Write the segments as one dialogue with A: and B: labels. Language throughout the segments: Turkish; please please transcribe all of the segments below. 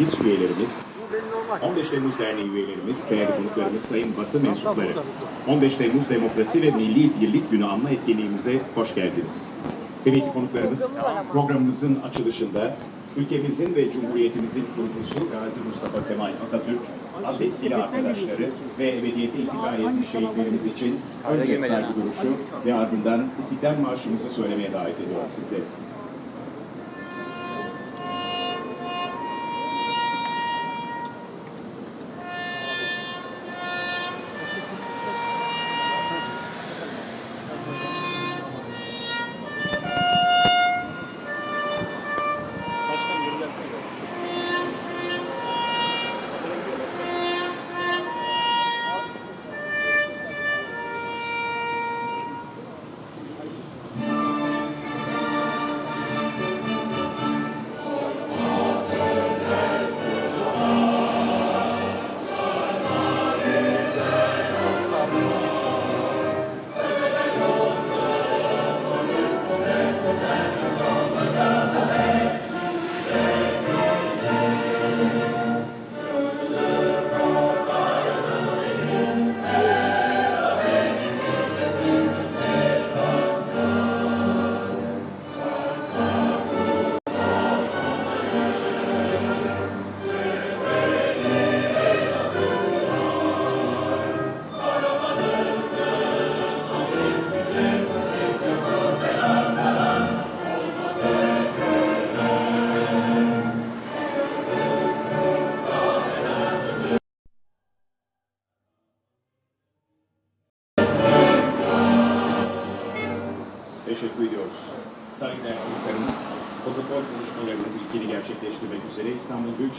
A: Meclis üyelerimiz, 15 Temmuz Derneği üyelerimiz, değerli konuklarımız, sayın basın mensupları, 15 Temmuz Demokrasi ve Milli Birlik Günü anma etkinliğimize hoş geldiniz. Kıymetli konuklarımız, programımızın açılışında ülkemizin ve Cumhuriyetimizin kurucusu Gazi Mustafa Kemal Atatürk, aziz silah arkadaşları ve ebediyete intikal etmiş şehitlerimiz için önce saygı duruşu ve ardından İstiklal Marşımızı söylemeye davet ediyorum sizleri.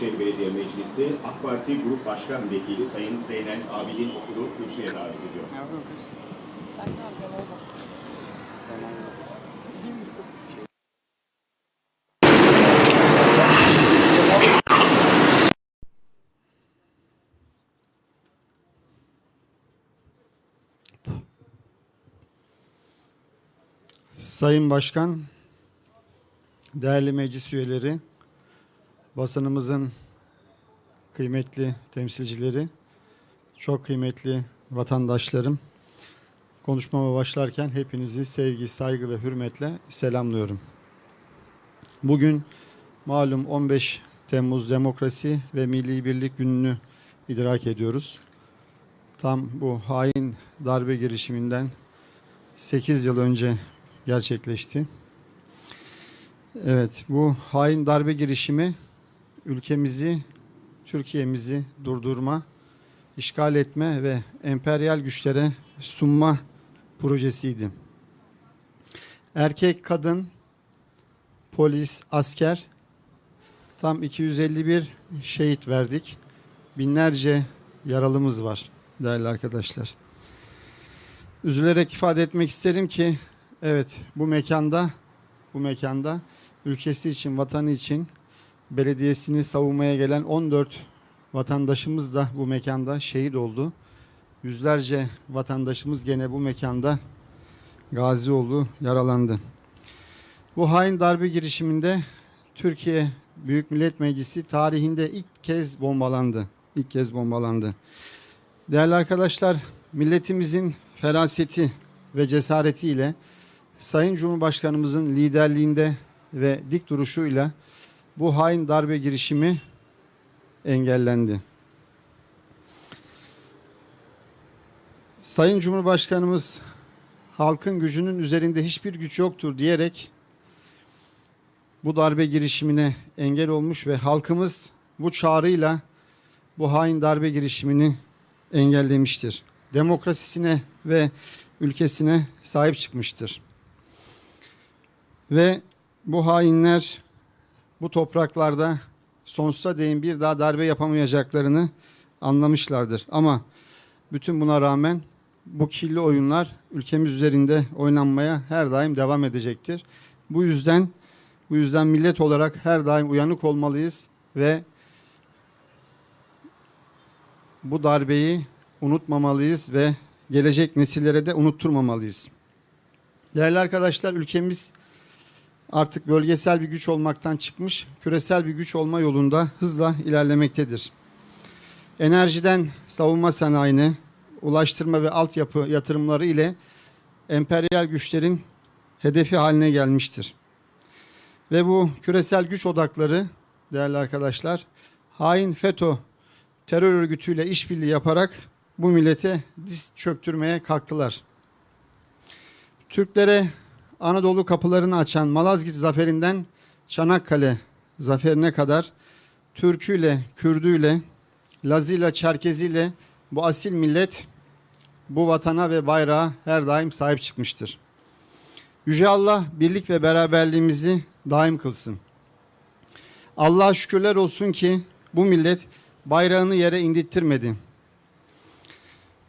A: Büyükşehir Belediye Meclisi AK Parti Grup Başkan Vekili Sayın Zeynel Abidin Okulu kürsüye davet ediyor.
B: Sayın Başkan, değerli meclis üyeleri, basınımızın kıymetli temsilcileri, çok kıymetli vatandaşlarım, konuşmama başlarken hepinizi sevgi, saygı ve hürmetle selamlıyorum. Bugün malum 15 Temmuz Demokrasi ve Milli Birlik Günü'nü idrak ediyoruz. Tam bu hain darbe girişiminden 8 yıl önce gerçekleşti. Evet, bu hain darbe girişimi ülkemizi, Türkiye'mizi durdurma, işgal etme ve emperyal güçlere sunma projesiydi. Erkek, kadın, polis, asker tam 251 şehit verdik. Binlerce yaralımız var değerli arkadaşlar. Üzülerek ifade etmek isterim ki Evet, bu mekanda, bu mekanda ülkesi için, vatanı için belediyesini savunmaya gelen 14 vatandaşımız da bu mekanda şehit oldu. Yüzlerce vatandaşımız gene bu mekanda gazi oldu, yaralandı. Bu hain darbe girişiminde Türkiye Büyük Millet Meclisi tarihinde ilk kez bombalandı. İlk kez bombalandı. Değerli arkadaşlar, milletimizin feraseti ve cesaretiyle Sayın Cumhurbaşkanımızın liderliğinde ve dik duruşuyla bu hain darbe girişimi engellendi. Sayın Cumhurbaşkanımız halkın gücünün üzerinde hiçbir güç yoktur diyerek bu darbe girişimine engel olmuş ve halkımız bu çağrıyla bu hain darbe girişimini engellemiştir. Demokrasisine ve ülkesine sahip çıkmıştır. Ve bu hainler bu topraklarda sonsuza değin bir daha darbe yapamayacaklarını anlamışlardır. Ama bütün buna rağmen bu kirli oyunlar ülkemiz üzerinde oynanmaya her daim devam edecektir. Bu yüzden bu yüzden millet olarak her daim uyanık olmalıyız ve bu darbeyi unutmamalıyız ve gelecek nesillere de unutturmamalıyız. Değerli arkadaşlar ülkemiz artık bölgesel bir güç olmaktan çıkmış, küresel bir güç olma yolunda hızla ilerlemektedir. Enerjiden savunma sanayine, ulaştırma ve altyapı yatırımları ile emperyal güçlerin hedefi haline gelmiştir. Ve bu küresel güç odakları değerli arkadaşlar hain FETÖ terör örgütüyle işbirliği yaparak bu millete diz çöktürmeye kalktılar. Türklere Anadolu kapılarını açan Malazgirt zaferinden Çanakkale zaferine kadar Türküyle, Kürdüyle, Lazıyla, Çerkeziyle bu asil millet bu vatana ve bayrağa her daim sahip çıkmıştır. Yüce Allah birlik ve beraberliğimizi daim kılsın. Allah'a şükürler olsun ki bu millet bayrağını yere indirttirmedi.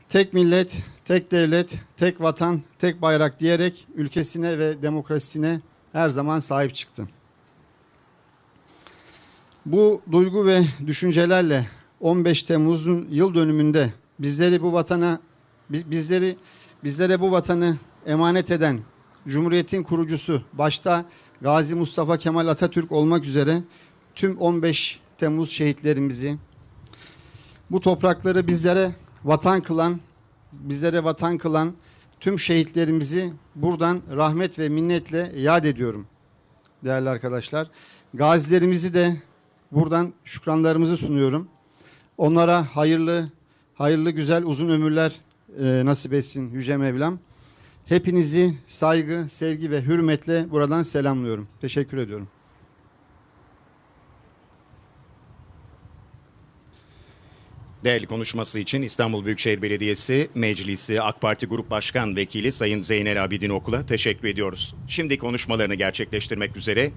B: Tek millet, tek devlet, tek vatan, tek bayrak diyerek ülkesine ve demokrasisine her zaman sahip çıktı. Bu duygu ve düşüncelerle 15 Temmuz'un yıl dönümünde bizleri bu vatana bi- bizleri bizlere bu vatanı emanet eden Cumhuriyet'in kurucusu başta Gazi Mustafa Kemal Atatürk olmak üzere tüm 15 Temmuz şehitlerimizi bu toprakları bizlere vatan kılan bizlere vatan kılan tüm şehitlerimizi buradan rahmet ve minnetle yad ediyorum değerli arkadaşlar. Gazilerimizi de buradan şükranlarımızı sunuyorum. Onlara hayırlı, hayırlı güzel uzun ömürler e, nasip etsin Yüce Mevlam. Hepinizi saygı, sevgi ve hürmetle buradan selamlıyorum. Teşekkür ediyorum.
C: Değerli konuşması için İstanbul Büyükşehir Belediyesi Meclisi AK Parti Grup Başkan Vekili Sayın Zeynel Abidin Okula teşekkür ediyoruz. Şimdi konuşmalarını gerçekleştirmek üzere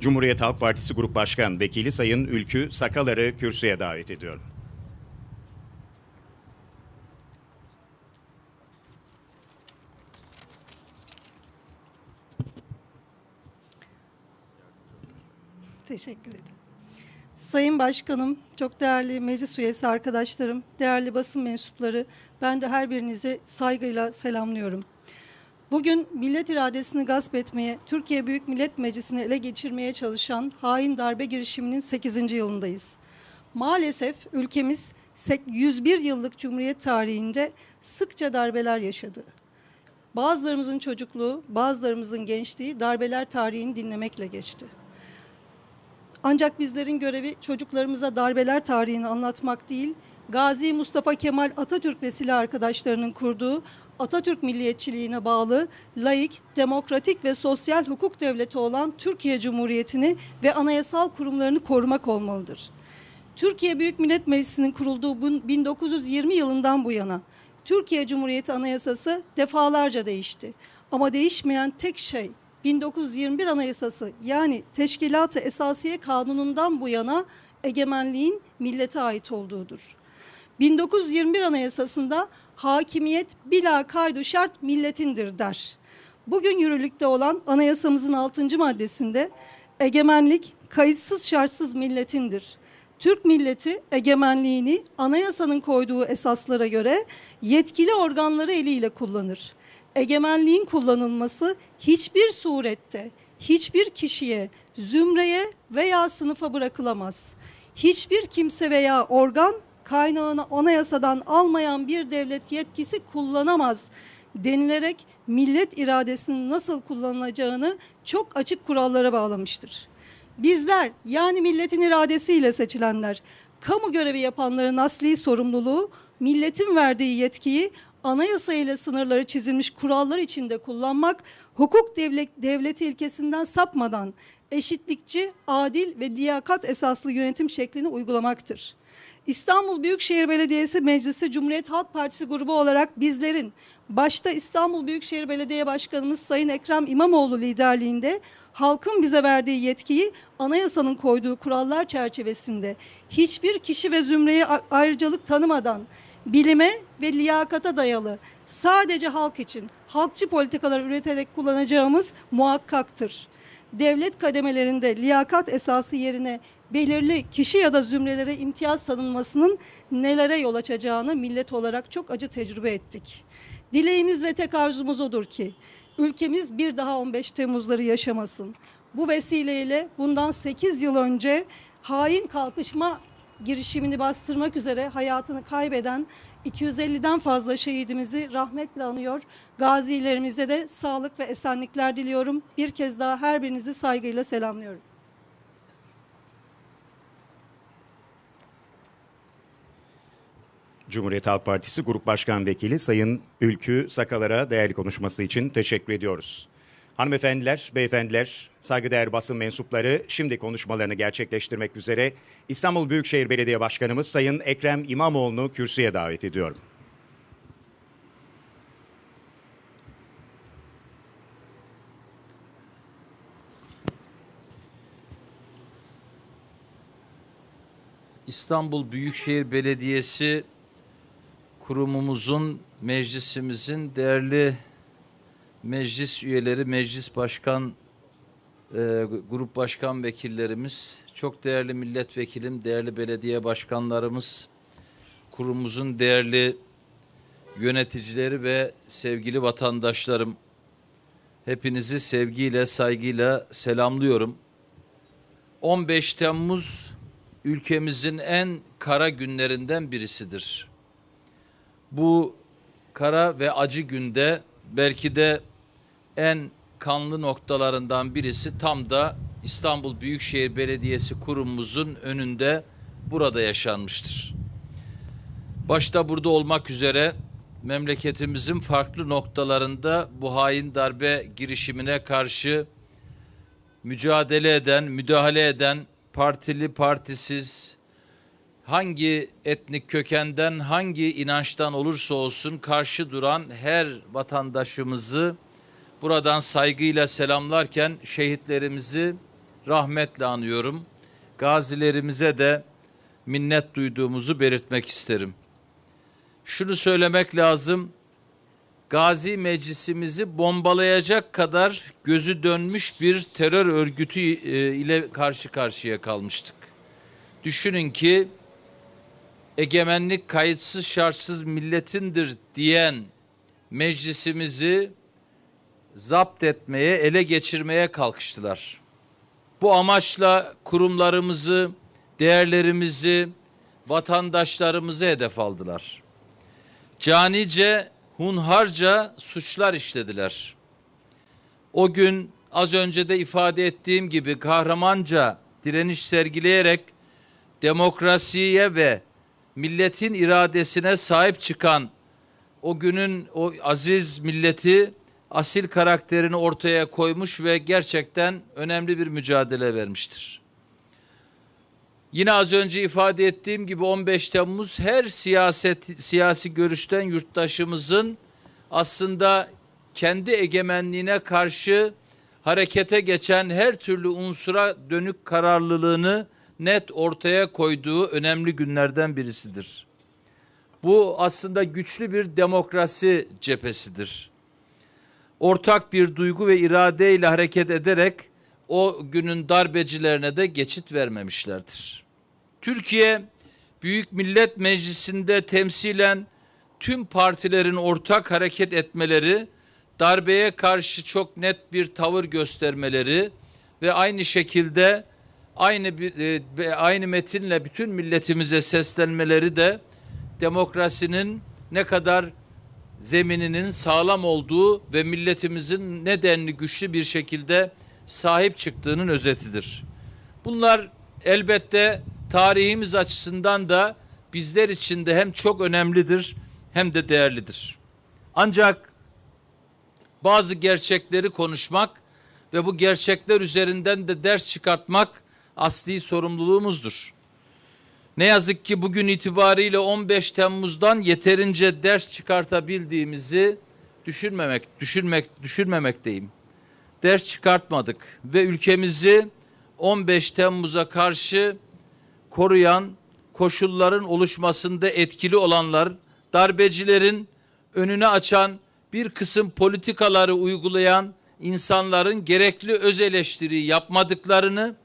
C: Cumhuriyet Halk Partisi Grup Başkan Vekili Sayın Ülkü Sakalar'ı kürsüye davet ediyorum.
D: Teşekkür ederim. Sayın Başkanım, çok değerli meclis üyesi arkadaşlarım, değerli basın mensupları, ben de her birinizi saygıyla selamlıyorum. Bugün millet iradesini gasp etmeye, Türkiye Büyük Millet Meclisi'ni ele geçirmeye çalışan hain darbe girişiminin 8. yılındayız. Maalesef ülkemiz 101 yıllık Cumhuriyet tarihinde sıkça darbeler yaşadı. Bazılarımızın çocukluğu, bazılarımızın gençliği darbeler tarihini dinlemekle geçti. Ancak bizlerin görevi çocuklarımıza darbeler tarihini anlatmak değil, Gazi Mustafa Kemal Atatürk ve silah arkadaşlarının kurduğu Atatürk milliyetçiliğine bağlı laik, demokratik ve sosyal hukuk devleti olan Türkiye Cumhuriyeti'ni ve anayasal kurumlarını korumak olmalıdır. Türkiye Büyük Millet Meclisi'nin kurulduğu bu 1920 yılından bu yana Türkiye Cumhuriyeti Anayasası defalarca değişti. Ama değişmeyen tek şey 1921 Anayasası yani Teşkilat-ı Esasiye Kanunu'ndan bu yana egemenliğin millete ait olduğudur. 1921 Anayasası'nda hakimiyet bila kaydu şart milletindir der. Bugün yürürlükte olan anayasamızın 6. maddesinde egemenlik kayıtsız şartsız milletindir. Türk milleti egemenliğini anayasanın koyduğu esaslara göre yetkili organları eliyle kullanır. Egemenliğin kullanılması hiçbir surette, hiçbir kişiye, zümreye veya sınıfa bırakılamaz. Hiçbir kimse veya organ kaynağını anayasadan almayan bir devlet yetkisi kullanamaz denilerek millet iradesinin nasıl kullanılacağını çok açık kurallara bağlamıştır. Bizler yani milletin iradesiyle seçilenler, kamu görevi yapanların asli sorumluluğu milletin verdiği yetkiyi anayasa ile sınırları çizilmiş kurallar içinde kullanmak, hukuk devlet, devleti ilkesinden sapmadan eşitlikçi, adil ve liyakat esaslı yönetim şeklini uygulamaktır. İstanbul Büyükşehir Belediyesi Meclisi Cumhuriyet Halk Partisi grubu olarak bizlerin başta İstanbul Büyükşehir Belediye Başkanımız Sayın Ekrem İmamoğlu liderliğinde halkın bize verdiği yetkiyi anayasanın koyduğu kurallar çerçevesinde hiçbir kişi ve zümreye ayrıcalık tanımadan bilime ve liyakata dayalı sadece halk için halkçı politikalar üreterek kullanacağımız muhakkaktır. Devlet kademelerinde liyakat esası yerine belirli kişi ya da zümrelere imtiyaz tanınmasının nelere yol açacağını millet olarak çok acı tecrübe ettik. Dileğimiz ve tek arzumuz odur ki ülkemiz bir daha 15 Temmuzları yaşamasın. bu vesileyle bundan 8 yıl önce hain kalkışma girişimini bastırmak üzere hayatını kaybeden 250'den fazla şehidimizi rahmetle anıyor. Gazilerimize de sağlık ve esenlikler diliyorum. Bir kez daha her birinizi saygıyla selamlıyorum.
C: Cumhuriyet Halk Partisi Grup Başkan Vekili Sayın Ülkü Sakalar'a değerli konuşması için teşekkür ediyoruz. Hanımefendiler, beyefendiler, saygıdeğer basın mensupları şimdi konuşmalarını gerçekleştirmek üzere İstanbul Büyükşehir Belediye Başkanımız Sayın Ekrem İmamoğlu'nu kürsüye davet ediyorum.
E: İstanbul Büyükşehir Belediyesi kurumumuzun, meclisimizin değerli meclis üyeleri, meclis başkan, e, grup başkan vekillerimiz, çok değerli milletvekilim, değerli belediye başkanlarımız, kurumumuzun değerli yöneticileri ve sevgili vatandaşlarım, hepinizi sevgiyle, saygıyla selamlıyorum. 15 Temmuz ülkemizin en kara günlerinden birisidir. Bu kara ve acı günde belki de en kanlı noktalarından birisi tam da İstanbul Büyükşehir Belediyesi kurumumuzun önünde burada yaşanmıştır. Başta burada olmak üzere memleketimizin farklı noktalarında bu hain darbe girişimine karşı mücadele eden, müdahale eden partili partisiz hangi etnik kökenden, hangi inançtan olursa olsun karşı duran her vatandaşımızı buradan saygıyla selamlarken şehitlerimizi rahmetle anıyorum. Gazilerimize de minnet duyduğumuzu belirtmek isterim. Şunu söylemek lazım. Gazi Meclisimizi bombalayacak kadar gözü dönmüş bir terör örgütü e, ile karşı karşıya kalmıştık. Düşünün ki egemenlik kayıtsız şartsız milletindir diyen meclisimizi zapt etmeye, ele geçirmeye kalkıştılar. Bu amaçla kurumlarımızı, değerlerimizi, vatandaşlarımızı hedef aldılar. Canice hunharca suçlar işlediler. O gün az önce de ifade ettiğim gibi kahramanca direniş sergileyerek demokrasiye ve milletin iradesine sahip çıkan o günün o aziz milleti asil karakterini ortaya koymuş ve gerçekten önemli bir mücadele vermiştir. Yine az önce ifade ettiğim gibi 15 Temmuz her siyaset siyasi görüşten yurttaşımızın aslında kendi egemenliğine karşı harekete geçen her türlü unsura dönük kararlılığını net ortaya koyduğu önemli günlerden birisidir. Bu aslında güçlü bir demokrasi cephesidir. Ortak bir duygu ve iradeyle hareket ederek o günün darbecilerine de geçit vermemişlerdir. Türkiye Büyük Millet Meclisi'nde temsilen tüm partilerin ortak hareket etmeleri, darbeye karşı çok net bir tavır göstermeleri ve aynı şekilde aynı e, aynı metinle bütün milletimize seslenmeleri de demokrasinin ne kadar zemininin sağlam olduğu ve milletimizin nedenli güçlü bir şekilde sahip çıktığının özetidir. Bunlar elbette tarihimiz açısından da bizler için de hem çok önemlidir hem de değerlidir. Ancak bazı gerçekleri konuşmak ve bu gerçekler üzerinden de ders çıkartmak asli sorumluluğumuzdur. Ne yazık ki bugün itibariyle 15 Temmuz'dan yeterince ders çıkartabildiğimizi düşünmemek, düşünmek, düşünmemekteyim. Ders çıkartmadık ve ülkemizi 15 Temmuz'a karşı koruyan koşulların oluşmasında etkili olanlar, darbecilerin önünü açan bir kısım politikaları uygulayan insanların gerekli öz eleştiri yapmadıklarını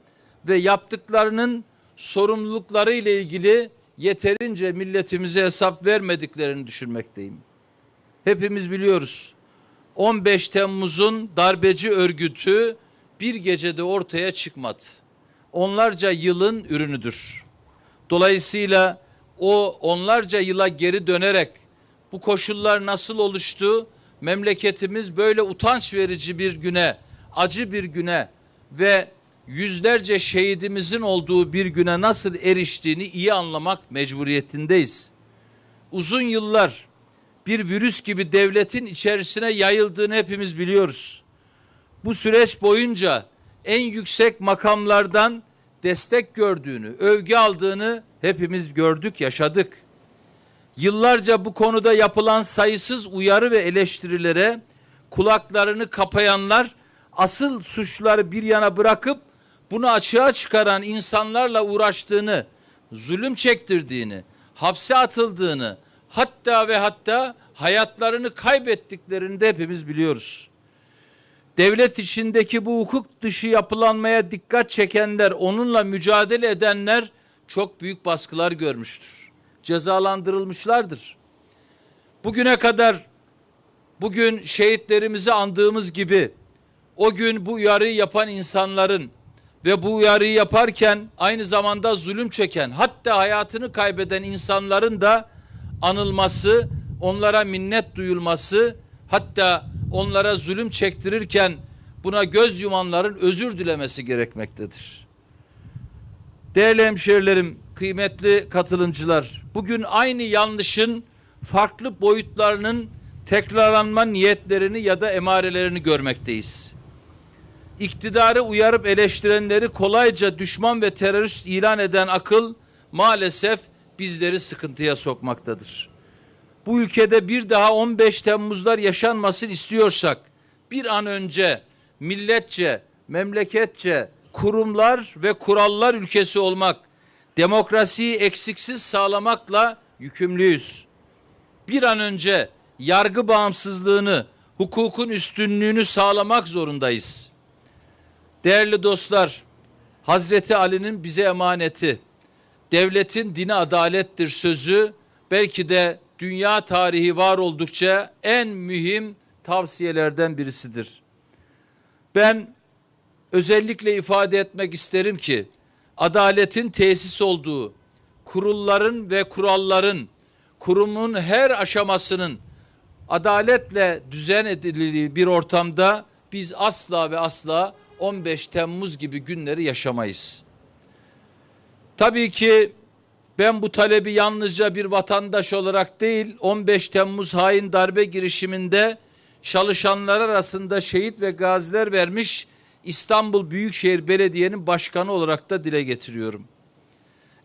E: ve yaptıklarının sorumlulukları ile ilgili yeterince milletimize hesap vermediklerini düşünmekteyim. Hepimiz biliyoruz. 15 Temmuz'un darbeci örgütü bir gecede ortaya çıkmadı. Onlarca yılın ürünüdür. Dolayısıyla o onlarca yıla geri dönerek bu koşullar nasıl oluştu? Memleketimiz böyle utanç verici bir güne, acı bir güne ve yüzlerce şehidimizin olduğu bir güne nasıl eriştiğini iyi anlamak mecburiyetindeyiz. Uzun yıllar bir virüs gibi devletin içerisine yayıldığını hepimiz biliyoruz. Bu süreç boyunca en yüksek makamlardan destek gördüğünü, övgü aldığını hepimiz gördük, yaşadık. Yıllarca bu konuda yapılan sayısız uyarı ve eleştirilere kulaklarını kapayanlar asıl suçları bir yana bırakıp bunu açığa çıkaran insanlarla uğraştığını, zulüm çektirdiğini, hapse atıldığını, hatta ve hatta hayatlarını kaybettiklerini de hepimiz biliyoruz. Devlet içindeki bu hukuk dışı yapılanmaya dikkat çekenler, onunla mücadele edenler çok büyük baskılar görmüştür. Cezalandırılmışlardır. Bugüne kadar bugün şehitlerimizi andığımız gibi o gün bu uyarıyı yapan insanların ve bu uyarıyı yaparken aynı zamanda zulüm çeken hatta hayatını kaybeden insanların da anılması, onlara minnet duyulması, hatta onlara zulüm çektirirken buna göz yumanların özür dilemesi gerekmektedir. Değerli hemşehrilerim, kıymetli katılımcılar, bugün aynı yanlışın farklı boyutlarının tekrarlanma niyetlerini ya da emarelerini görmekteyiz. İktidarı uyarıp eleştirenleri kolayca düşman ve terörist ilan eden akıl maalesef bizleri sıkıntıya sokmaktadır. Bu ülkede bir daha 15 Temmuzlar yaşanmasın istiyorsak bir an önce milletçe, memleketçe kurumlar ve kurallar ülkesi olmak, demokrasiyi eksiksiz sağlamakla yükümlüyüz. Bir an önce yargı bağımsızlığını, hukukun üstünlüğünü sağlamak zorundayız. Değerli dostlar, Hazreti Ali'nin bize emaneti, devletin dini adalettir sözü belki de dünya tarihi var oldukça en mühim tavsiyelerden birisidir. Ben özellikle ifade etmek isterim ki adaletin tesis olduğu kurulların ve kuralların kurumun her aşamasının adaletle düzen edildiği bir ortamda biz asla ve asla 15 Temmuz gibi günleri yaşamayız. Tabii ki ben bu talebi yalnızca bir vatandaş olarak değil 15 Temmuz hain darbe girişiminde çalışanlar arasında şehit ve gaziler vermiş İstanbul Büyükşehir Belediye'nin başkanı olarak da dile getiriyorum.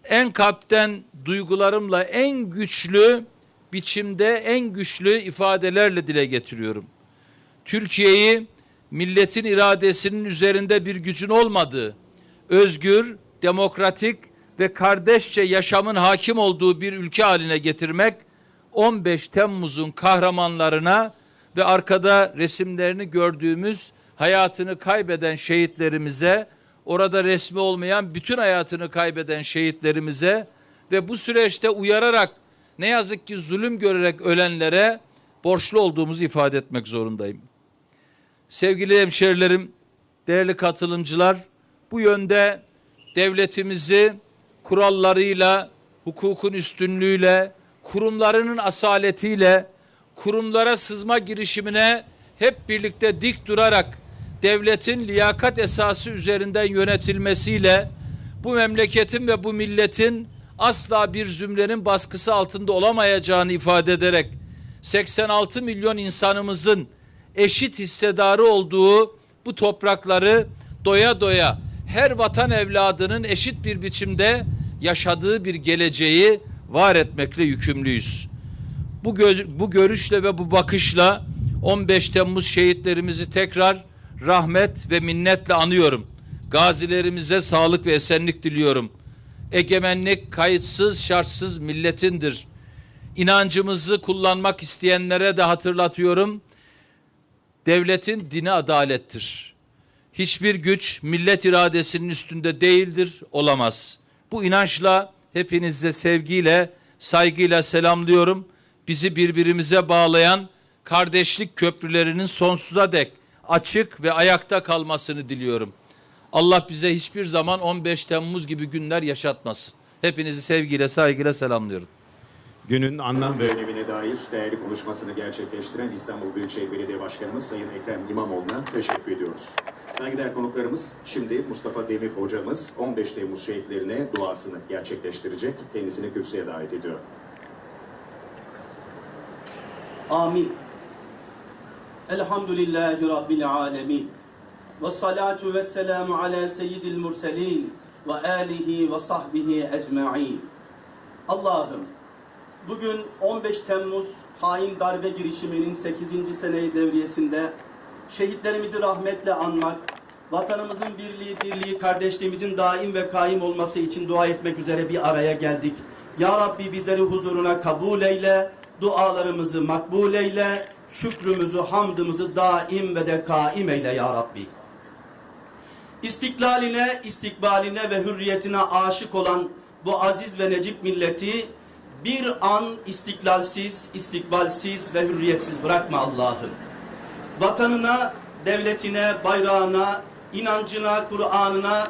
E: En kalpten duygularımla en güçlü biçimde en güçlü ifadelerle dile getiriyorum. Türkiye'yi milletin iradesinin üzerinde bir gücün olmadığı, özgür, demokratik ve kardeşçe yaşamın hakim olduğu bir ülke haline getirmek 15 Temmuz'un kahramanlarına ve arkada resimlerini gördüğümüz hayatını kaybeden şehitlerimize, orada resmi olmayan bütün hayatını kaybeden şehitlerimize ve bu süreçte uyararak ne yazık ki zulüm görerek ölenlere borçlu olduğumuzu ifade etmek zorundayım. Sevgili hemşerilerim, değerli katılımcılar, bu yönde devletimizi kurallarıyla, hukukun üstünlüğüyle, kurumlarının asaletiyle, kurumlara sızma girişimine hep birlikte dik durarak devletin liyakat esası üzerinden yönetilmesiyle bu memleketin ve bu milletin asla bir zümrenin baskısı altında olamayacağını ifade ederek 86 milyon insanımızın eşit hissedarı olduğu bu toprakları doya doya her vatan evladının eşit bir biçimde yaşadığı bir geleceği var etmekle yükümlüyüz. Bu, gö- bu görüşle ve bu bakışla 15 Temmuz şehitlerimizi tekrar rahmet ve minnetle anıyorum. Gazilerimize sağlık ve esenlik diliyorum. Egemenlik kayıtsız şartsız milletindir. İnancımızı kullanmak isteyenlere de hatırlatıyorum. Devletin dini adalettir. Hiçbir güç millet iradesinin üstünde değildir, olamaz. Bu inançla hepinize sevgiyle, saygıyla selamlıyorum. Bizi birbirimize bağlayan kardeşlik köprülerinin sonsuza dek açık ve ayakta kalmasını diliyorum. Allah bize hiçbir zaman 15 Temmuz gibi günler yaşatmasın. Hepinizi sevgiyle, saygıyla selamlıyorum.
C: Günün anlam ve
A: Önemine dair değerli konuşmasını gerçekleştiren İstanbul Büyükşehir Belediye Başkanımız Sayın Ekrem İmamoğlu'na teşekkür ediyoruz. Saygıdeğer konuklarımız şimdi Mustafa Demir hocamız 15 Temmuz şehitlerine duasını gerçekleştirecek. Kendisini kürsüye davet ediyor.
F: Amin. Elhamdülillahi Rabbil alemin. Ve salatu ve selamu ala seyyidil murselin ve alihi ve sahbihi ecma'in. Allah'ım bugün 15 Temmuz hain darbe girişiminin 8. seneyi devriyesinde şehitlerimizi rahmetle anmak, vatanımızın birliği, dirliği, kardeşliğimizin daim ve kaim olması için dua etmek üzere bir araya geldik. Ya Rabbi bizleri huzuruna kabul eyle, dualarımızı makbul eyle, şükrümüzü, hamdımızı daim ve de kaim eyle Ya Rabbi. İstiklaline, istikbaline ve hürriyetine aşık olan bu aziz ve necip milleti bir an istiklalsiz, istikbalsiz ve hürriyetsiz bırakma Allah'ım. Vatanına, devletine, bayrağına, inancına, Kur'an'ına,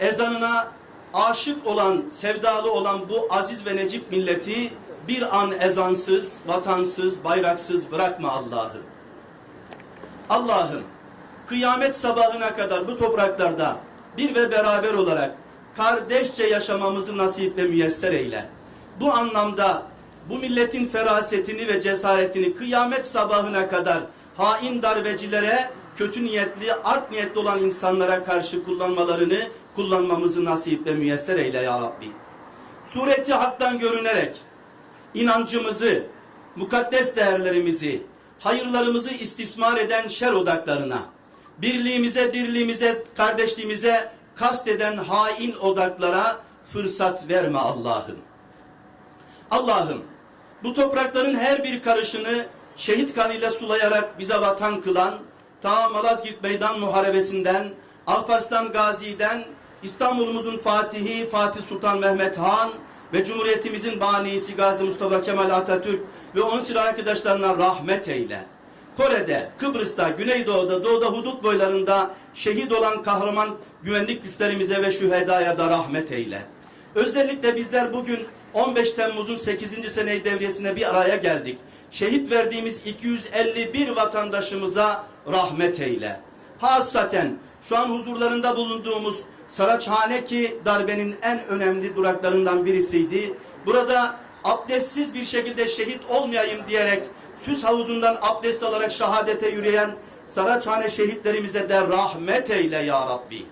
F: ezanına aşık olan, sevdalı olan bu aziz ve necip milleti bir an ezansız, vatansız, bayraksız bırakma Allah'ım. Allah'ım kıyamet sabahına kadar bu topraklarda bir ve beraber olarak kardeşçe yaşamamızı nasip ve müyesser eyle. Bu anlamda bu milletin ferasetini ve cesaretini kıyamet sabahına kadar hain darbecilere, kötü niyetli, art niyetli olan insanlara karşı kullanmalarını kullanmamızı nasip ve müyesser eyle ya Rabbi. Sureti haktan görünerek inancımızı, mukaddes değerlerimizi, hayırlarımızı istismar eden şer odaklarına, birliğimize, dirliğimize, kardeşliğimize kasteden hain odaklara fırsat verme Allah'ım. Allah'ım bu toprakların her bir karışını şehit kanıyla sulayarak bize vatan kılan, ta Malazgirt Meydan Muharebesi'nden, Alparslan Gazi'den, İstanbul'umuzun Fatihi Fatih Sultan Mehmet Han ve Cumhuriyetimizin banisi Gazi Mustafa Kemal Atatürk ve onun silah arkadaşlarına rahmet eyle. Kore'de, Kıbrıs'ta, Güneydoğu'da, Doğu'da hudut boylarında şehit olan kahraman güvenlik güçlerimize ve şühedaya da rahmet eyle. Özellikle bizler bugün 15 Temmuz'un 8. seneyi devriyesine bir araya geldik. Şehit verdiğimiz 251 vatandaşımıza rahmet eyle. Hasaten şu an huzurlarında bulunduğumuz Saraçhane ki darbenin en önemli duraklarından birisiydi. Burada abdestsiz bir şekilde şehit olmayayım diyerek süs havuzundan abdest alarak şehadete yürüyen Saraçhane şehitlerimize de rahmet eyle ya Rabbi.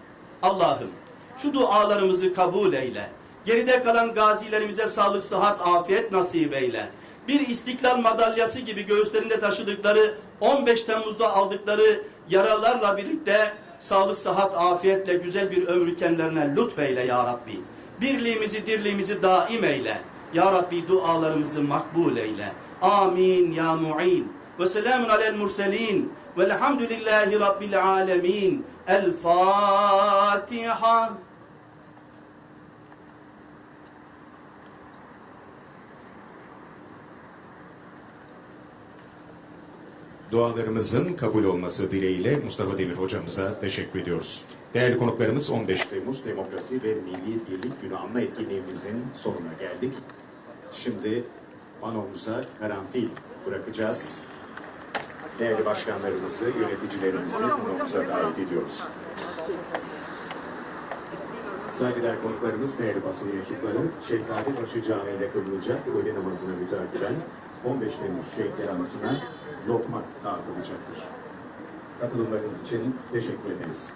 F: Allah'ım şu dualarımızı kabul eyle. Geride kalan gazilerimize sağlık, sıhhat, afiyet nasip eyle. Bir istiklal madalyası gibi göğüslerinde taşıdıkları 15 Temmuz'da aldıkları yaralarla birlikte sağlık, sıhhat, afiyetle güzel bir ömrü kendilerine lütfeyle ya Rabbi. Birliğimizi, dirliğimizi daim eyle. Ya Rabbi dualarımızı makbul eyle. Amin ya mu'in. Ve selamun alel murselin. Velhamdülillahi Rabbil alemin. El Fatiha.
A: Dualarımızın kabul olması dileğiyle Mustafa Demir hocamıza teşekkür ediyoruz. Değerli konuklarımız 15 Temmuz Demokrasi ve Milli Birlik Günü anma etkinliğimizin sonuna geldik. Şimdi panomuza karanfil bırakacağız. Değerli başkanlarımızı, yöneticilerimizi panomuza davet ediyoruz. Saygıdeğer konuklarımız, değerli basın mensupları, Şehzadebaşı Camii'nde kılınacak öğle namazına mütakiben 15 Temmuz şehitler anısına lokma dağıtılacaktır. Katılımlarınız için teşekkür ederiz.